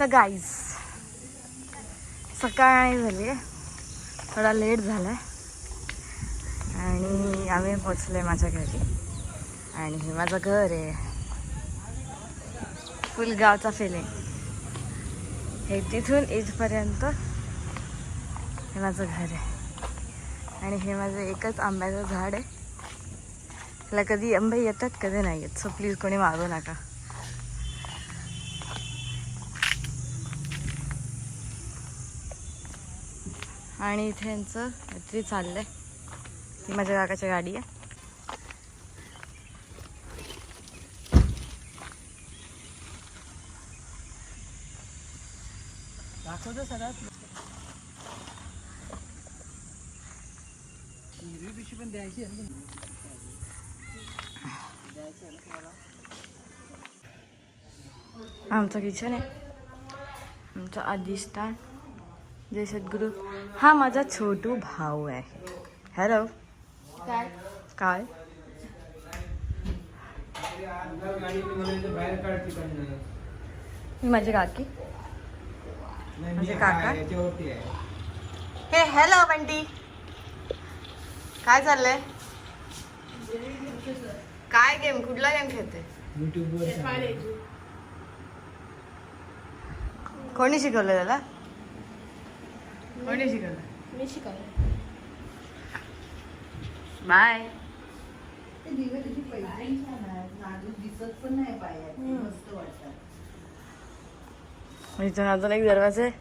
तर गाईज सकाळ नाही झाली आहे. थोडा लेट झाला आहे आणि आम्ही पोचलो आहे माझ्या घरी. आणि हे माझं घर आहे. फुल गावचा फिलिंग हे तिथून इथपर्यंत हे माझं घर आहे. आणि हे माझं एकच आंब्याचं झाड आहे. त्याला कधी आंबे येतात कधी नाही येत. सो प्लीज कोणी मागू नका. आणि इथे यांचं काहीतरी चाललंय. ती माझ्या काकाची गाडी आहे. दाखवतो सगळ्यात. पण द्यायची आहे आहे ना आमचं किचन आहे. आमचं अधिष्ठान जय सद्गुरू. हा माझा छोटू भाऊ आहे. हॅलो काय? काय? माझी काकी. नाही, म्हणजे मी काका? हा हे हॅलो बंटी काय चाललंय? काय गेम कुठला गेम खेळते कोणी शिकवलं त्याला? कोणी शिकवलं. मी शिकवलं. बाय. इथून अजून एक दरवाजा. आहे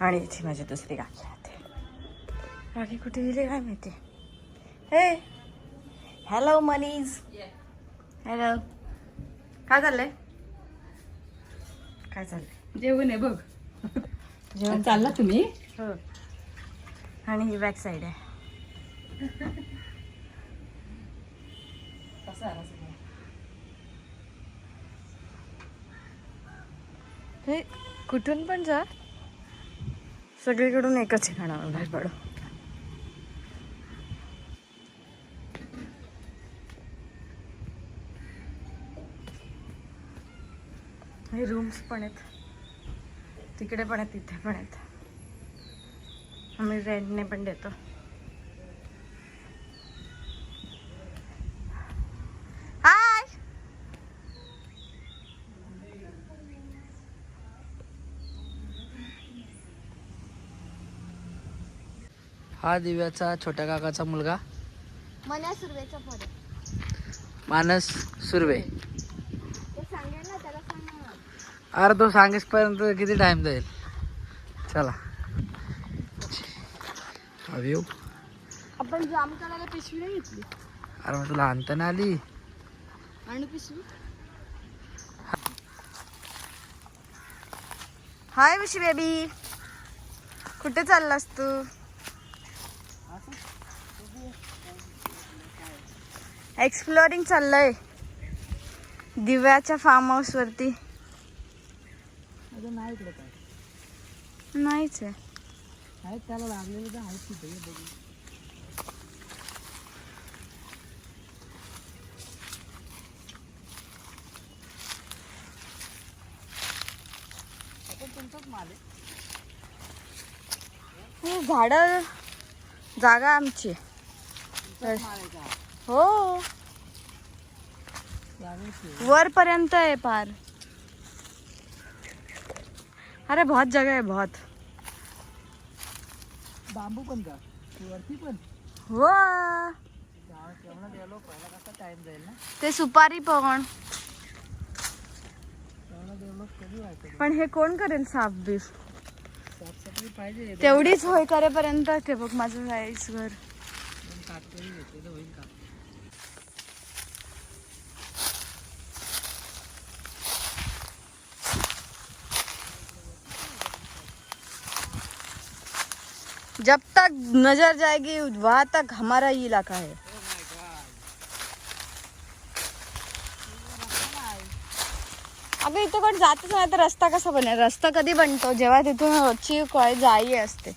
आणि इथे माझी दुसरी काकी राहते. काकी कुठे गेली काय माहिती? हे. हॅलो मनीज. हॅलो काय चाललंय? काय चाललंय? जेवण आहे बघ. जेवण चालला तुम्ही? हो. आणि ही बॅक साईड आहे. हे कुठून पण जा. सगळीकडून एकच ठिकाणावर बाहेर पडू हे रूम्स पण आहेत. तिकडे पण आहेत तिथे पण आहेत. आम्ही रेंटने पण देतो. हाय हा दिव्याचा छोट्या काकाचा मुलगा. मना सुरवेचा मानस सुर्वे ते सांगेल ना त्याला सांग ना. अरे तो सांगेसपर्यंत किती टाइम जाईल? चला. व्ह्यू आपण जाम करायला पिशवी नाही घेतली. अरे मग तुला आणता ना आली. आणि पिशवी? हाय विशी बेबी. कुठे चाललास तू? एक्सप्लोरिंग चाललंय. दिव्याच्या फार्म हाऊस वरती नाही इकडे काय नाहीच आहे. आहेत त्याला लागलेलं तर आहेत तिथे ये बघू. आपण तुमचाच माल आहे. ही झाड जागा आमची. तुमचाच माल आहे का? हो. लागेल वर पर्यंत आहे पार. अरे बहुत जगह है बहुत। बांबू पण का वरती पण. हो। टाइम जाईल ना? ते सुपारी पण. पण हे कोण करेल साफ बीफ पाहिजे तेवढीच होय करेपर्यंत ते बघ माझं जायचं घर दोन काटकरी घेतले तर होईल का जब तक नजर जाएगी वहां तक हमारा ही इलाका है। अगं इथं कोण जातच नाही तर रस्ता कसा बनेल? रस्ता कधी बनतो? जेव्हा तिथून रोजची कॉय जाई असते.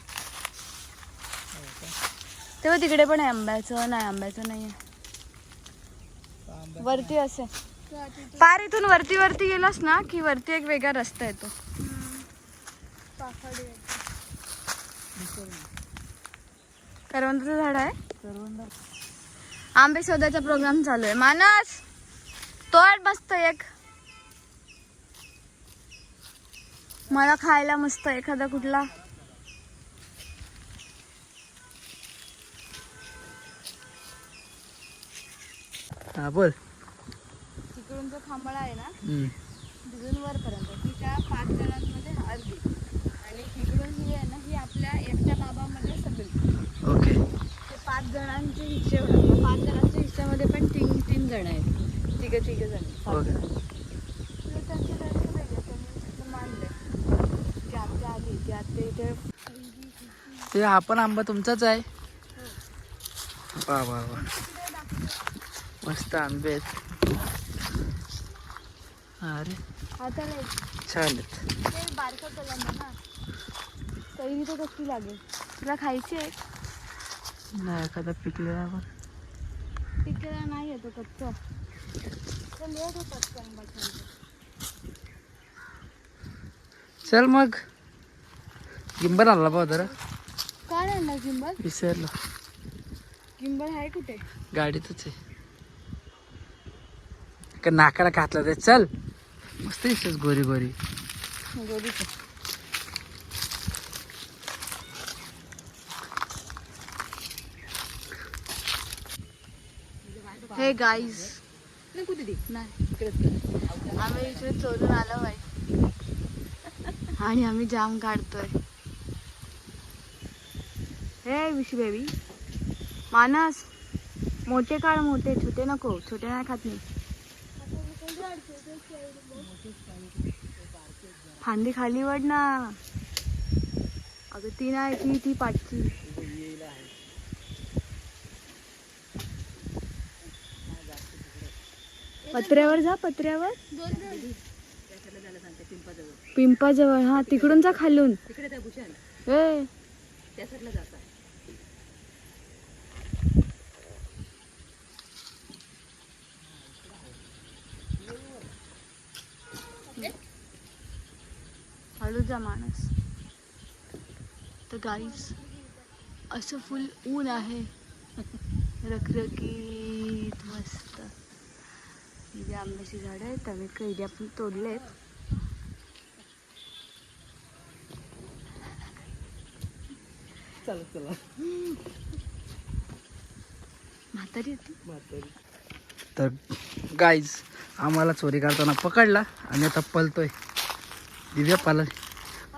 तेव्हा तिकडे पण आहे आंब्याचं नाही आंब्याचं नाही आहे वरती असे पार इथून वरती वरती गेलास ना की वरती एक वेगळा रस्ता येतो. करवंदाचं झाड आहे. आंबे शोधायचा प्रोग्राम चालू आहे. मानस तोड मस्त एक. मला खायला मस्त एखादा कुठला? हा बोल. तिकडून जो खांबळा आहे ना हम्म. तिथून वरपर्यंत. ती त्या पाच जणांमध्ये अर्धी आणि इकडून ही आहे ना ही आपल्या एकट्या बाबामध्ये सगळी. ओके. ते पाच जणांचे हिस्से पाच जणांच्या हिस्स्यामध्ये पण तीन तीन जण आहेत. तिघे तिघे जण. ओके. तर. ती हा पण आंबा तुमचाच आहे? वा वा वा. मस्त आंबे आहेत. अरे. आता नाही. छान आहेत. ते बारका कलम ना. कैरी तर कशी लागेल. तुला खायची आहे? नाही एखादा पिकलेला पण. पिकेला नाही येतो कच्चा. चल मग. गिंबल आणला पाहू जरा. काय ना किंबल विसरलो. किंबल आहे कुठे? गाडीतच आहे. का नाकाला घातला ते. चल. मस्त दिसतेस गोरी गोरी. गोरीचं हे गाईज नाही आम्ही इकडे चोरून आलो आहे आणि आम्ही जाम काढतोय. हे विशी बेबी मानस मोठे काढ मोठे छोटे नको छोटे नाही खात मी. फांदी खाली वड ना. अगं ती नाही ती ती पाठची पत्र्यावर जा पत्र्यावर. पिंपाजवळ हा तिकडून जा खालून. ए. हळू जा माणस. तर गाईस असं फुल ऊन आहे. रखरखीत मस्त. इथे आंब्याची झाडं आहेत आम्ही कैरी आपण तोडलेत. चला चला. म्हातारी होती. तर गाईज आम्हाला चोरी करताना पकडला आणि आता पलतोय दिव्या पाला.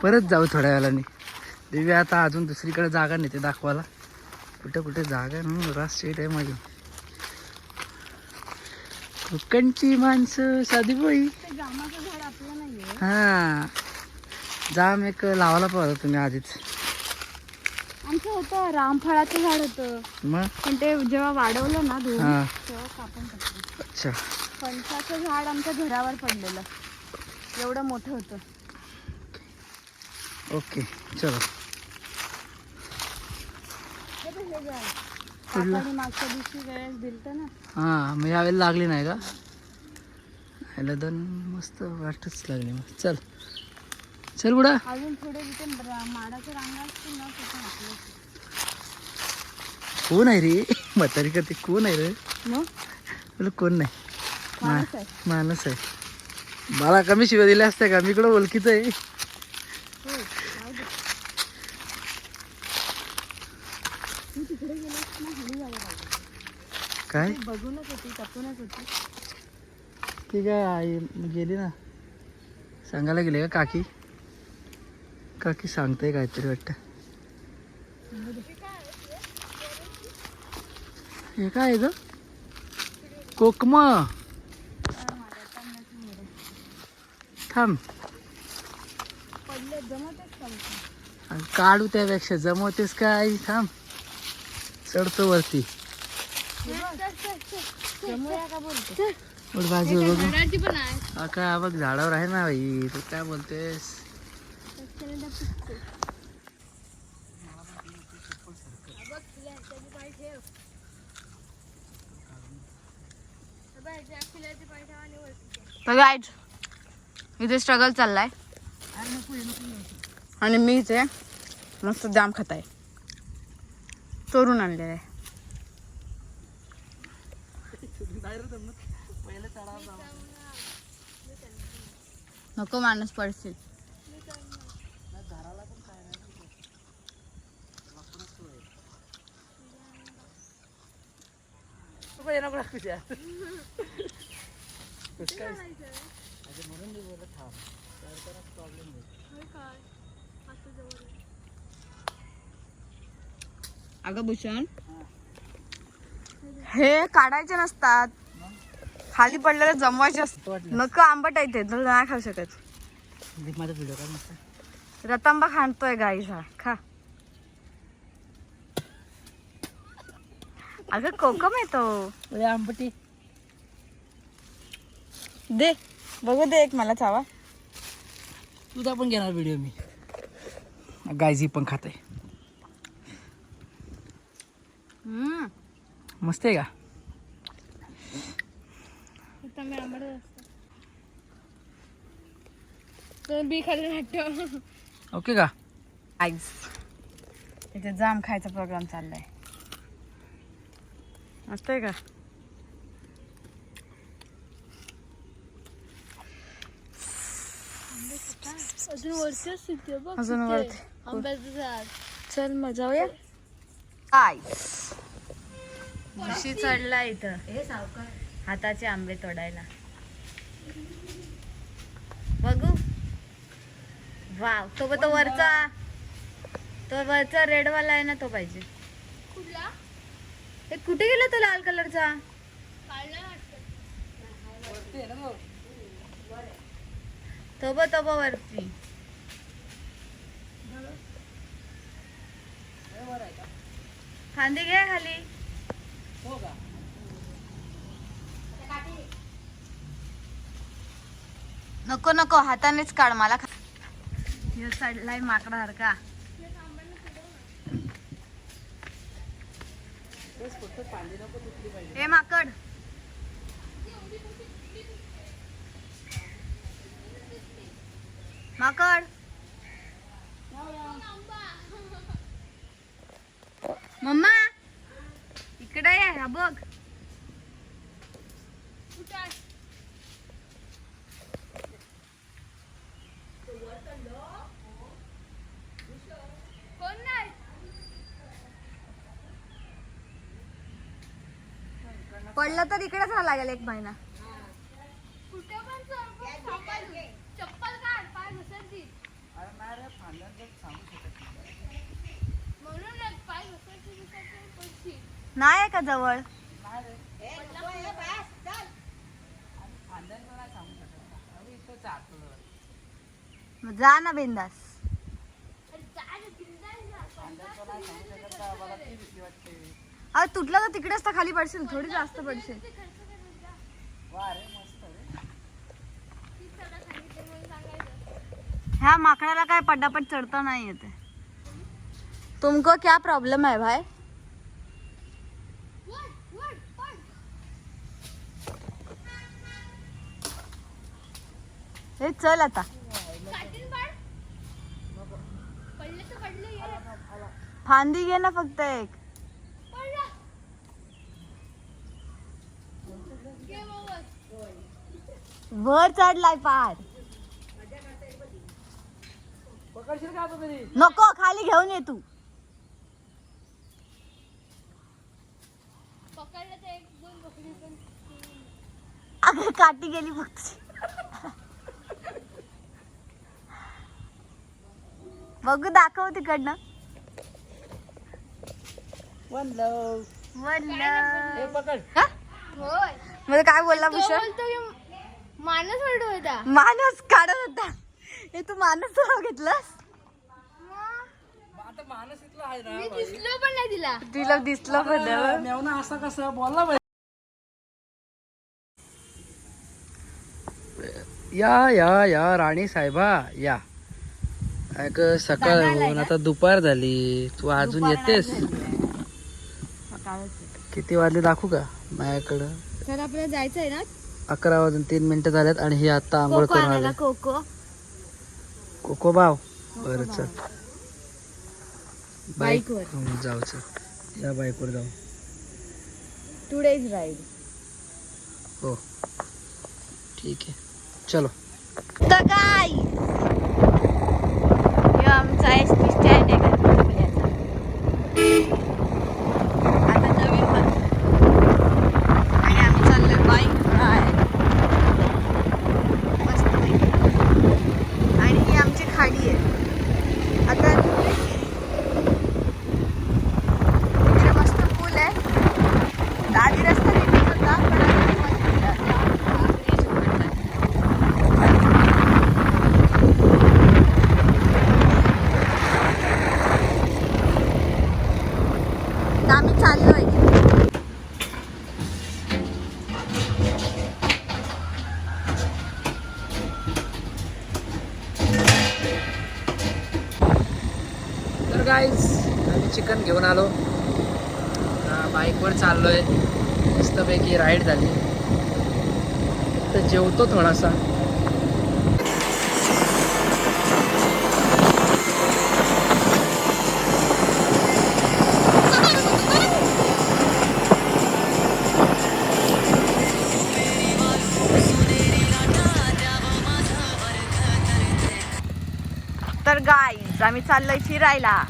परत जाऊ थोड्या वेळाने. दिव्या आता अजून दुसरीकडे जागा नेते दाखवायला. कुठे कुठे जागा आहे म्हणून रास स्टेट आहे माझी. कोकणची माणसं साधी नाहीये. हा. जाम एक लावायला पाहिजे तुम्ही आधीच. आमचं होतं रामफळाचं झाड होतं. मग? पण ते जेव्हा वाढवलं ना धुवून हा. तेव्हा कापून टाकलं. अच्छा. फणसाचं झाड आमच्या घरावर पडलेलं. एवढं मोठं होतं. ओके चलो. हे बघ हे झाड मागच्या दिवशी वेळेस दिलतं ना. हां मग यावेळेला लागली नाही का? ह्याला दोन मस्त वाटच लागली मग. चल. चल बुडा. अजून थोडे तिथे रा- माडाच्या रांगा असतील ना तिथे आपलं. कोण आहे रे? म्हातारी करते कोण आहे रे? मग बोल कोण नाही? माणूस आहे. माणूस आहे. मला कमी शिव्या दिल्या असत्या का? मी इकडं ओळखीचं आहे हो, जाऊ दे. तू तिकडे गेलास ना हळू जायला पाहिजे काय? बघूनच होती टपूनच होती. ती काय आई गेली ना? सांगायला गेले का काकी? काकी सांगते काहीतरी वाटतं. हे काय ग? कोकम. थांब. काढू त्यापेक्षा जमवतेस काय थांब. चढतो वरती. उठ बाजू काय बघ झाडावर आहे ना बाई. तू काय बोलतेस? गाईज इथे स्ट्रगल चाललाय. आणि मी इथे मस्त जाम खात आहे चोरून आणलेलं आहे. नको माणूस पडशील. अगं भूषण. हे काढायचे नसतात. खाली पडलेले जमवायचे असतात नको आंबट आहे ते तुला नाही खाऊ शकत. रतांबा खाणतोय गाईचा खा. अगं कोकम येतो आंबटी. दे बघू दे एक मला चावा. तुझा पण घेणार व्हिडिओ मी. गायझी पण खाते. मस्त आहे का? बी खाली हट्ट ओके का? आईस इथे जाम खायचा प्रोग्राम चाललाय. मस्त आहे का? अजून वरती असते बघ अजून. वरती. आंब्याचं झाड. चल मग जाऊया आईस चढला इथं. हाताचे आंबे तोडायला. बघू. वाव तो तो वरचा. तो वरचा रेडवाला आहे ना तो पाहिजे. कुठला? हे कुठे गेला तो लाल कलरचा? तो? बघ तो बघ वरती. फांदी घे खाली. नको नको हातानेच काढ मला. खा- साईडला माकडासारखा ए माकड. माकड. मम्मा इकडे ये हा बघ. पडलं तर इकडेच राहा लागेल एक महिना. नाही आहे का जवळ? मग जा ना बिंदास. अरे तुटला तुटलं तर तिकडेच तर खाली पडशील थोडी जास्त पडशील. ह्या माकडाला काय पटापट चढता नाही येते. तुमको क्या प्रॉब्लेम आहे भाई? हे चल आता. फांदी घे ना फक्त एक पडलं. घे मग वर. वर चढलाय पार. पकडशील का आता तरी नको खाली घेऊन ये तू. अगं काठी गेली फक्त. बघू दाखव तिकडनं. म्हणलं म्हणलं पकड. हा? होय. म्हणजे काय बोलला भूषण? बोलतो की मानस वाटत होता. माणूस काढत होता. हे तू माणूस नाव घेतलंस? आता माणूस इथला आहे मी ना दिसलो पण नाही तिला. तिला दिसलं पण मेवना असा कसा बोलला या या या राणी साहेबा या. ऐक सकाळ होऊन आता दुपार झाली. तू अजून येतेस? किती वाजले दाखवू का? माझ्याकडं. तर आपल्याला जायचं आहे ना? अकरा वाजून तीन मिनिटं झाल्यात आणि ही आता आंघोळ कोको करून आणायला आले. कोको. कोको बाव बरं चल. बाईक बाईकवर. जाऊ चल. या बाईकवर जाऊ. टू डेज राईड हो. ठीक आहे. चलो. तर काय? आमचा एस टी स्टँड आहे गणपतीपुळ्याचा आता नवीन बांधलं. आणि आम्ही चाललोय बाईक राईड मस्त आणि ही आमची खाडी आहे आता इकडे मस्त पूल आहे आधी रस्ता भेटत होता पण आता आता bridge उघडलाय. तर आम्ही चाललोय तर गाईज आम्ही चिकन घेऊन आलो आता बाईकवर चाललोय मस्तपैकी राईड झाली. तर जेवतो थोडासा. तर गाईज आम्ही चाललोय फिरायला.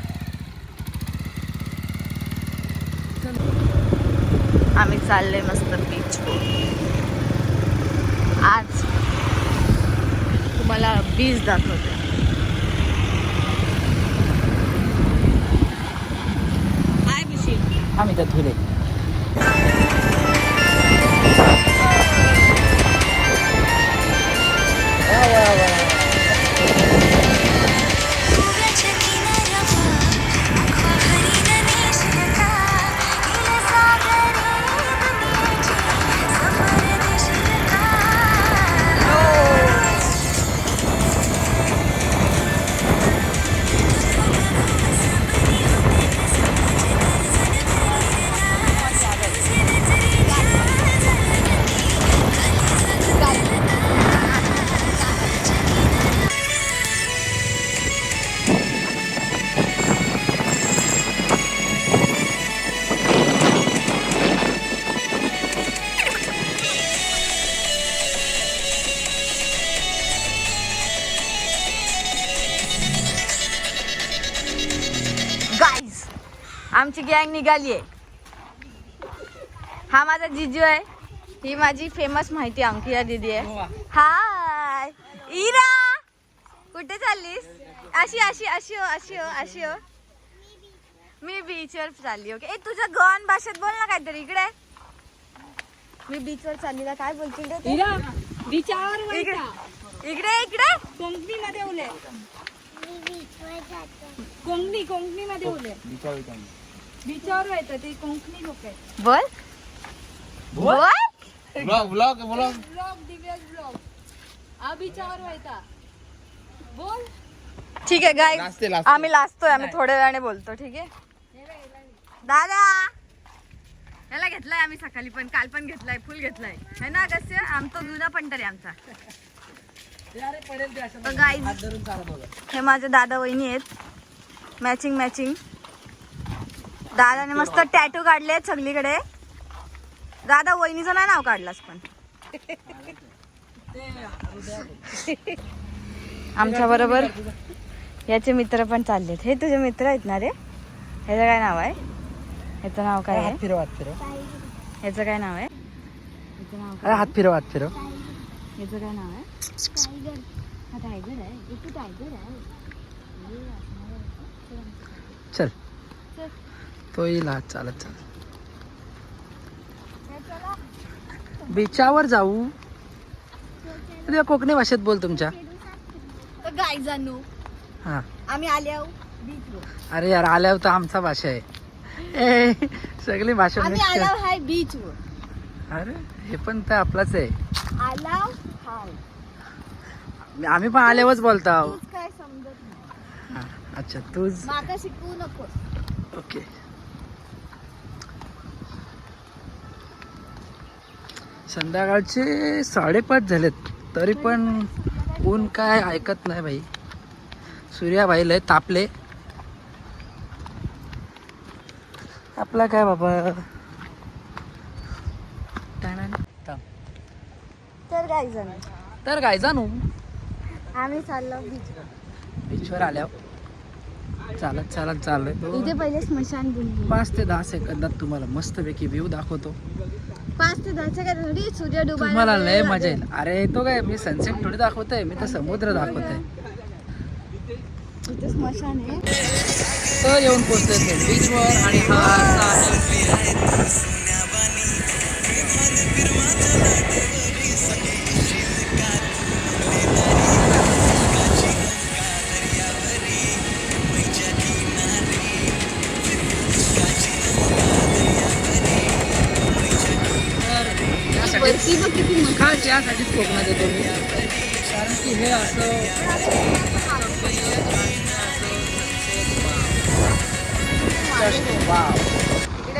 आम्ही चाललोय मस्त बीच आज तुम्हाला बीच दाखवते. बिशी आम्ही त्यात फिरे गाईज गँग निघाली आहे हा माझा जिजू आहे ही माझी फेमस माहिती अंकिता दीदी आहे हाय इरा कुठे चाललीस अशी अशी अशी हो अशी हो अशी हो मी बीचवर चालली ओके ए तुझ्या गण भाषेत बोल ना काहीतरी इकडे मी बीचवर चालली ना काय बोलतील रे ते? इकडे इकडे इकडे कोंकणी मध्ये उले कोंकणी कोंकणी मध्ये उले बिचावर येतं ते कोंकणी लोक आहेत. बोल. बोल. Blog blog blog. ब्लॉग दिव्यास ब्लॉग. हा बिचावर बोल. ठीक आहे गाय लाजते, लाजते. आम्ही लाजतोय आम्ही थोड्या वेळाने बोलतो ठीक आहे? दादा! याला घेतलाय आम्ही सकाळी पण काल पण घेतलाय फुल घेतलाय. है ना अगस्त्य? आमचा. जुना पंटर आहे आमचा तर गाईज हे माझे दादा वहिनी आहेत. मॅचिंग मॅचिंग दादाने मस्त टॅटू काढले आहेत सगळीकडे. दादा वहिनीचं नाही नाव काढलास पण. आमच्या बरोबर याचे मित्र पण चाललेत. हे तुझे मित्र आहेत ना रे? ह्याचं काय नाव आहे? ह्याचं नाव काय आहे? हात फिरव हात फिरव. ह्याचं काय नाव आहे? ह्याचं नाव अरे हात फिरव हात फिरव. ह्याचं काय नाव आहे? हा टायगर आहे. एक टायगर आहे. चल. तो येईल हात चालत चालत. बीचावर जाऊ. कोकणी भाषेत बोल तुमच्या. गाय हा. आम्ही अरे यार आल्यावर तर आमचा भाषा आहे. ए, सगळी भाषा. हाय बीचवर अरे हे पण तर आपलाच आहे. आलाव हाय. आम्ही पण आल्यावरच बोलतो काय समजत हा, अच्छा तूच. शिकवू नकोस. ओके. संध्याकाळचे साडेपाच झालेत. तरी पण ऊन काय ऐकत नाही भाई सूर्याबाई लय तापले. आपला काय बाबा. तर काय जण तर काय जाणू? आम्ही चाललो बीचवर बीचवर आल्यावर. चालत चालत चाललोय इथे पहिले स्मशान भूमी पाच ते दहा सेकंदात तुम्हाला मस्तपैकी व्ह्यू दाखवतो. पाच ते दहाच्या थोडी सूर्य डुबायला तुम्हाला वेळ लय लागेल. मजा येईल. अरे तो काय मी सनसेट थोडी दाखवतोय मी तर समुद्र दाखवतोय. इथे स्मशान आहे. तर येऊन पोहोचतोय बीचवर आणि हा असा आहे. मस्त खास यासाठीच कोकणात येतो मी. कारण की हे असं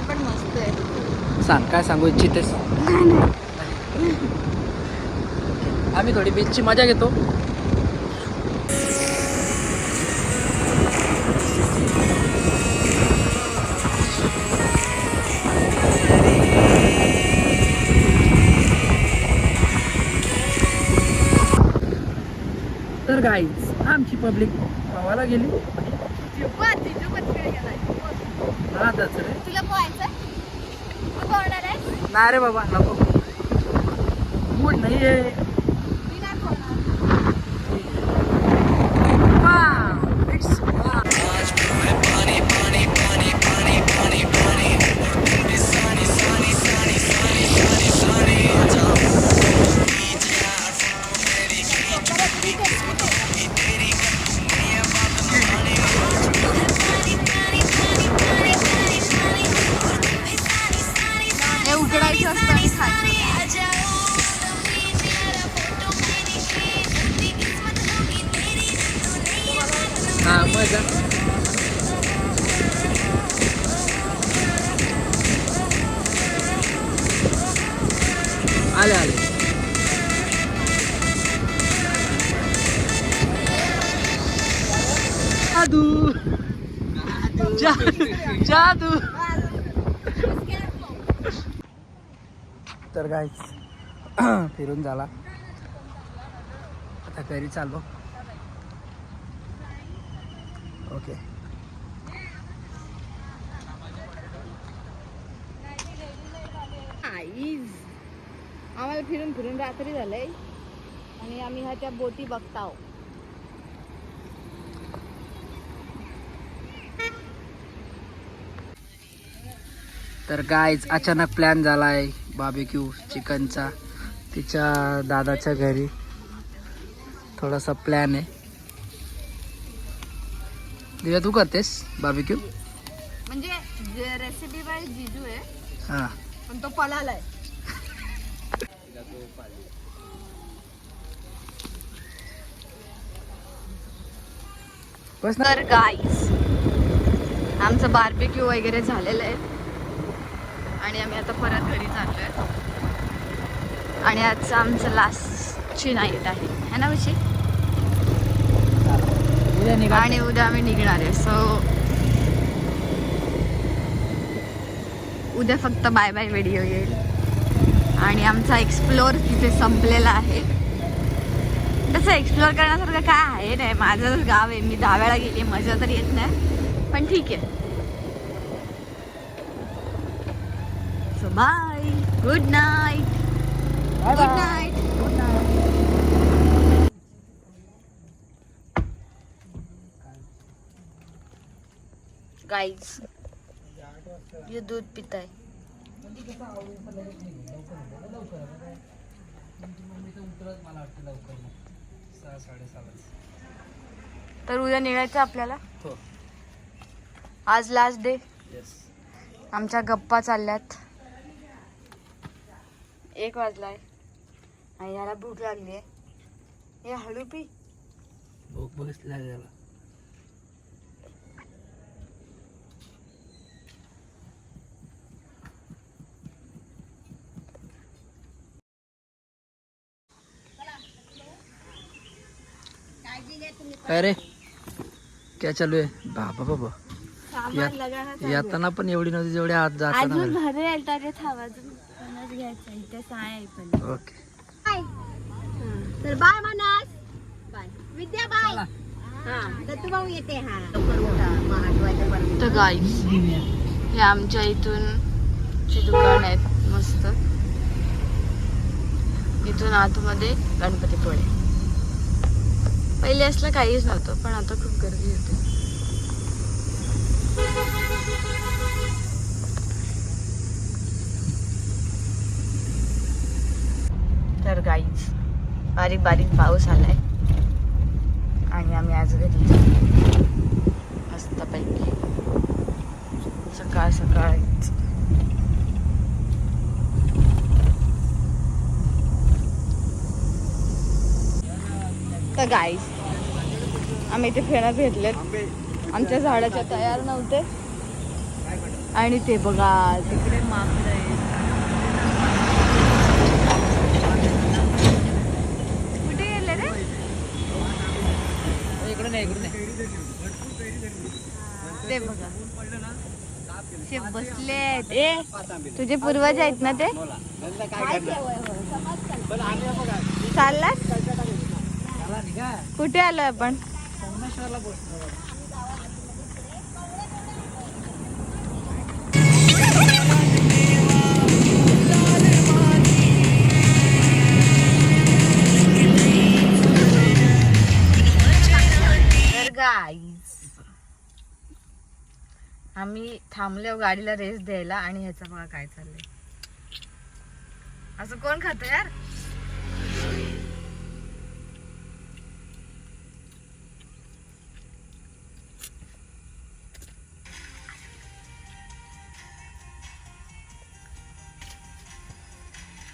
पण मस्त आहे. सांग काय सांगू इच्छितेस? आम्ही थोडी बीचची मजा घेतो. गाईज आमची पब्लिक गावाला गेली. आताच रे तुला पोहायचं नाही रे बाबा नको. मूड नाही आहे जादू। जादू तर काय फिरून झाला. आता घरी चाललो. ओके आईज आम्हाला फिरून फिरून रात्री झालंय. आणि आम्ही ह्या त्या बोटी बघताव. तर गायच अचानक प्लॅन झाला आहे बाबिक्यू चिकनचा तिच्या दादाच्या घरी. थोडासा प्लॅन आहे. दिव्या तू करतेस बाबिक्यू म्हणजे रेसिपी बाय जिजू आहे हां. पण तो पळालाय बस ना. तर गाईस आमचं बार्बेक्यू वगैरे झालेलं आहे. आणि आम्ही आता परत घरी चाललोय आणि आजचं आमचं लास्टची नाईट आहे. है ना विषय आणि उद्या आम्ही निघणार आहे. सो उद्या फक्त बाय बाय व्हिडिओ येईल. आणि आमचा एक्सप्लोर तिथे संपलेला आहे. तसं एक्सप्लोर करण्यासारखं काय आहे नाही. माझं गाव आहे. मी दहा वेळा गेली. मजा तर येत नाही. पण ठीक आहे. Bye good night good night guys दूध पिताय मला वाटतं लवकर सहा साडेसहालाच तर उद्या निघायचं आपल्याला? हो. आज लास्ट डे आमच्या गप्पा चालल्यात. एक वाजलाय. आणि याला भूक लागली आहे हे हळू पी. भूक बघितली लागली अरे काय चालू आहे? बाबा बाबा. येताना पण एवढी नव्हती जेवढी आज जाताना अजून भर थावाजून घ्यायचं इथे पण. ओके. तर bye Manas. Bye. Vidya bye. हा तर तू भाऊ येते हा. तर गाईस हे आमच्या इथून चे दुकान आहेत मस्त. इथून आतमध्ये गणपतीपुळे पहिले असलं काहीच नव्हतं पण आता खूप गर्दी होते. तर गाईच बारीक बारीक पाऊस आलाय. आणि आम्ही आज घरी मस्तपैकी. सकाळ सकाळीच तर गाईस आम्ही इथे फेण्यात भेटलेत आमच्या झाडाच्या तयार नव्हते. आणि ते बघा तिकडे माकड आहे कुठे गेले रे इकडे नाही इकडे नाही ते बघा. ते बसले आहेत. ए? तुझे पूर्वज आहेत ना ते? चाललास? कुठे आलोय आपण? आम्ही थांबलो गाडीला रेस द्यायला आणि ह्याचं बघा काय चाललंय. असं कोण खात यार?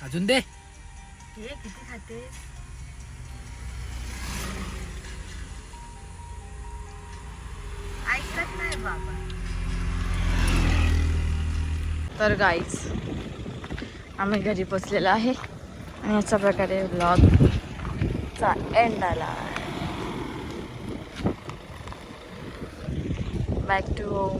अजून दे. किती खाते? ऐकत नाही बाबा. तर गाईच आम्ही घरी पोचलेलो आहे. आणि अशा प्रकारे ब्लॉगचा एंड आला बॅक टू होम